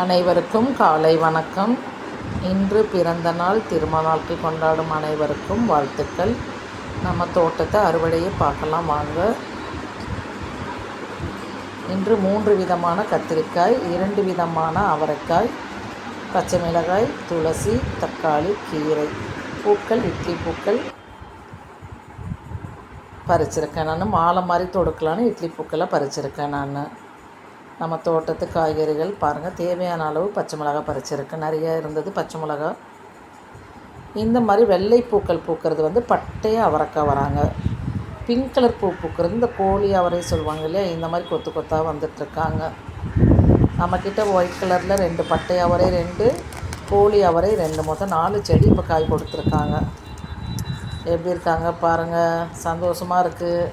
அனைவருக்கும் காலை வணக்கம். இன்று பிறந்த நாள் திருமண நாட்கள் கொண்டாடும் அனைவருக்கும் வாழ்த்துக்கள். நம்ம தோட்டத்தை அறுவடையை பார்க்கலாம் வாங்க. இன்று மூன்று விதமான கத்திரிக்காய் இரண்டு விதமான அவரைக்காய் பச்சை மிளகாய் துளசி தக்காளி கீரை. பூக்கள் இட்லி பூக்கள். பறிச்சிருக்கேன் நான். மாலை மாதிரி தொடுக்கலான்னு இட்லி பூக்களை பறிச்சிருக்கேன் நான். நம்ம தோட்டத்து காய்கறிகள் பாருங்கள் தேவையான அளவு பச்சை மிளகா பறிச்சிருக்கு. நிறைய இருந்தது பச்சை மிளகா. இந்த மாதிரி வெள்ளை பூக்கள் பூக்கிறது வந்து பட்டைய அவரைக்காய் வராங்க. பிங்க் கலர் பூ பூக்கிறது இந்த கோழி அவரை சொல்லுவாங்க இல்லையா? இந்த மாதிரி கொத்து கொத்தாக வந்துட்டுருக்காங்க. நம்மக்கிட்ட ஒயிட் கலரில் ரெண்டு பட்டை அவரை ரெண்டு கோழி அவரை ரெண்டு மொத்தம் நாலு செடி இப்போ காய் கொடுத்துருக்காங்க. எப்படி இருக்காங்க பாருங்கள் சந்தோஷமாக இருக்குது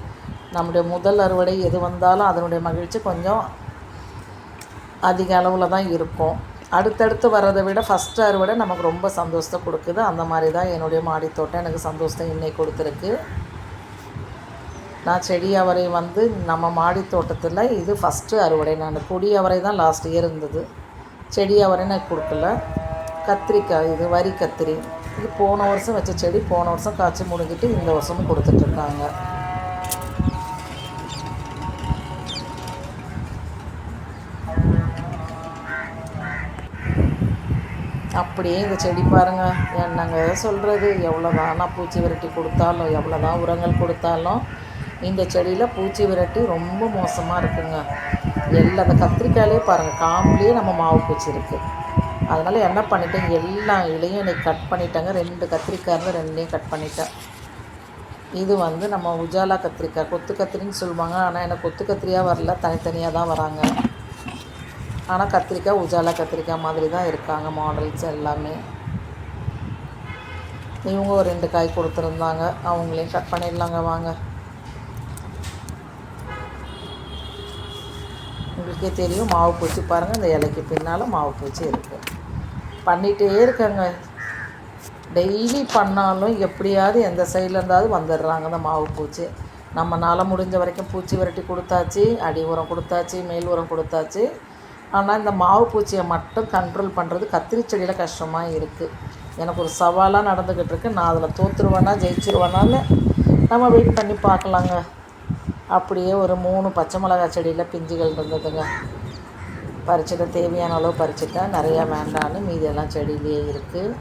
நம்முடைய முதல் அறுவடை எது வந்தாலும் அதனுடைய மகிழ்ச்சி கொஞ்சம் அதிக அளவில் தான் இருக்கும். அடுத்தடுத்து வர்றதை விட ஃபஸ்ட்டு அறுவடை நமக்கு ரொம்ப சந்தோஷத்தை கொடுக்குது. அந்த மாதிரி தான் என்னுடைய மாடித்தோட்டம் எனக்கு சந்தோஷத்தை இன்னைக்கு கொடுத்துருக்கு. நான் செடி அவரை வந்து நம்ம மாடித்தோட்டத்தில் இது ஃபஸ்ட்டு அறுவடை. நான் கொடி அவரை தான் லாஸ்ட் இயர் இருந்தது. செடி அவரை எனக்கு கொடுக்கல. கத்திரிக்காய் இது வரி கத்திரி. இது போன வருஷம் வச்ச செடி போன வருஷம் காய்ச்சி முடிஞ்சிட்டு இந்த வருஷமும் கொடுத்துட்ருக்காங்க அப்படியே இந்த செடி பாருங்கள் என்னங்க சொல்கிறது எவ்வளோதான் நான் பூச்சி விரட்டி கொடுத்தாலும் எவ்வளோ தான் உரங்கள் கொடுத்தாலும் இந்த செடியில் பூச்சி விரட்டி ரொம்ப மோசமாக இருக்குங்க. எல்லா அந்த கத்திரிக்காயிலே பாருங்கள் காம்புலேயே நம்ம மாவு பூச்சி இருக்குது அதனால் என்ன பண்ணிட்டேன் எல்லா இலையும் இன்றைக்கி கட் பண்ணிட்டேங்க. ரெண்டு கத்திரிக்காய் இருந்து ரெண்டையும் கட் பண்ணிட்டேன். இது வந்து நம்ம உஜாலா கத்திரிக்காய் கொத்து கத்திரின்னு சொல்லுவாங்க. ஆனால் எனக்கு கொத்து கத்திரியாக வரல தனித்தனியாக தான் வராங்க. ஆனால் கத்திரிக்காய் உஜாலா கத்திரிக்காய் மாதிரி தான் இருக்காங்க மாடல்ஸ் எல்லாமே. இவங்க ஒரு ரெண்டு காய் கொடுத்துருந்தாங்க. அவங்களையும் கட் பண்ணிடலாங்க வாங்க. உங்களுக்கே தெரியும் மாவு பூச்சி பாருங்கள் இந்த இலைக்கு பின்னால் மாவு பூச்சி இருக்குது பண்ணிகிட்டே இருக்கேங்க. டெய்லி பண்ணாலும் எப்படியாவது எந்த சைடில் இருந்தாவது வந்துடுறாங்க இந்த மாவு பூச்சி. நம்மளால் முடிஞ்ச வரைக்கும் பூச்சி விரட்டி கொடுத்தாச்சு அடி உரம் கொடுத்தாச்சு மேல் உரம் கொடுத்தாச்சு. ஆனால் இந்த மாவு பூச்சியை மட்டும் கண்ட்ரோல் பண்ணுறது கத்திரி செடியில் கஷ்டமாக இருக்குது எனக்கு ஒரு சவாலாக நடந்துக்கிட்டு இருக்கு. நான் அதில் தோற்றுருவேனா ஜெயிச்சிருவேனான்னு நம்ம வெயிட் பண்ணி பார்க்கலாங்க. அப்படியே ஒரு மூணு பச்சை மிளகா செடியில் பிஞ்சுகள் இருந்ததுங்க. பறிச்சுட்டு தேவையான அளவு பறிச்சுட்டேன். நிறையா வேண்டான்னு மீதியெல்லாம் செடியிலேயே இருக்குது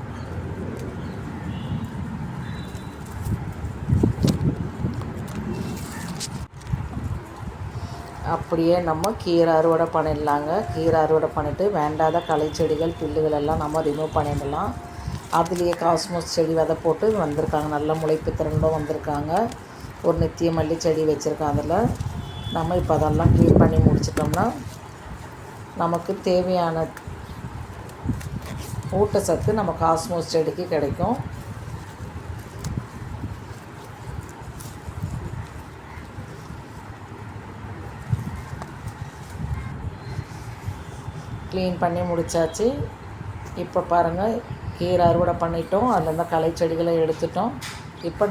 அப்படியே நம்ம கீரை அறுவடை பண்ணிடலாங்க. கீரை அறுவடை பண்ணிவிட்டு வேண்டாத களை செடிகள் புல்லுகள் எல்லாம் நம்ம ரிமூவ் பண்ணிடலாம். அதுலேயே காஸ்மோஸ் செடி விதை போட்டு வந்திருக்காங்க. நல்ல முளைப்பு திறனும் வந்திருக்காங்க. ஒரு நித்திய மல்லி செடி வச்சுருக்காங்க அதில். நம்ம இப்போ அதெல்லாம் க்ளீன் பண்ணி முடிச்சிட்டோம்னா நமக்கு தேவையான ஊட்டச்சத்து நம்ம காஸ்மோஸ் செடிக்கு கிடைக்கும். க்ளீன் பண்ணி முடித்தாச்சு இப்போ பாருங்கள் கீரை அறுவடை பண்ணிட்டோம். அதில் இருந்த களை செடிகளை எடுத்துட்டோம். இப்போ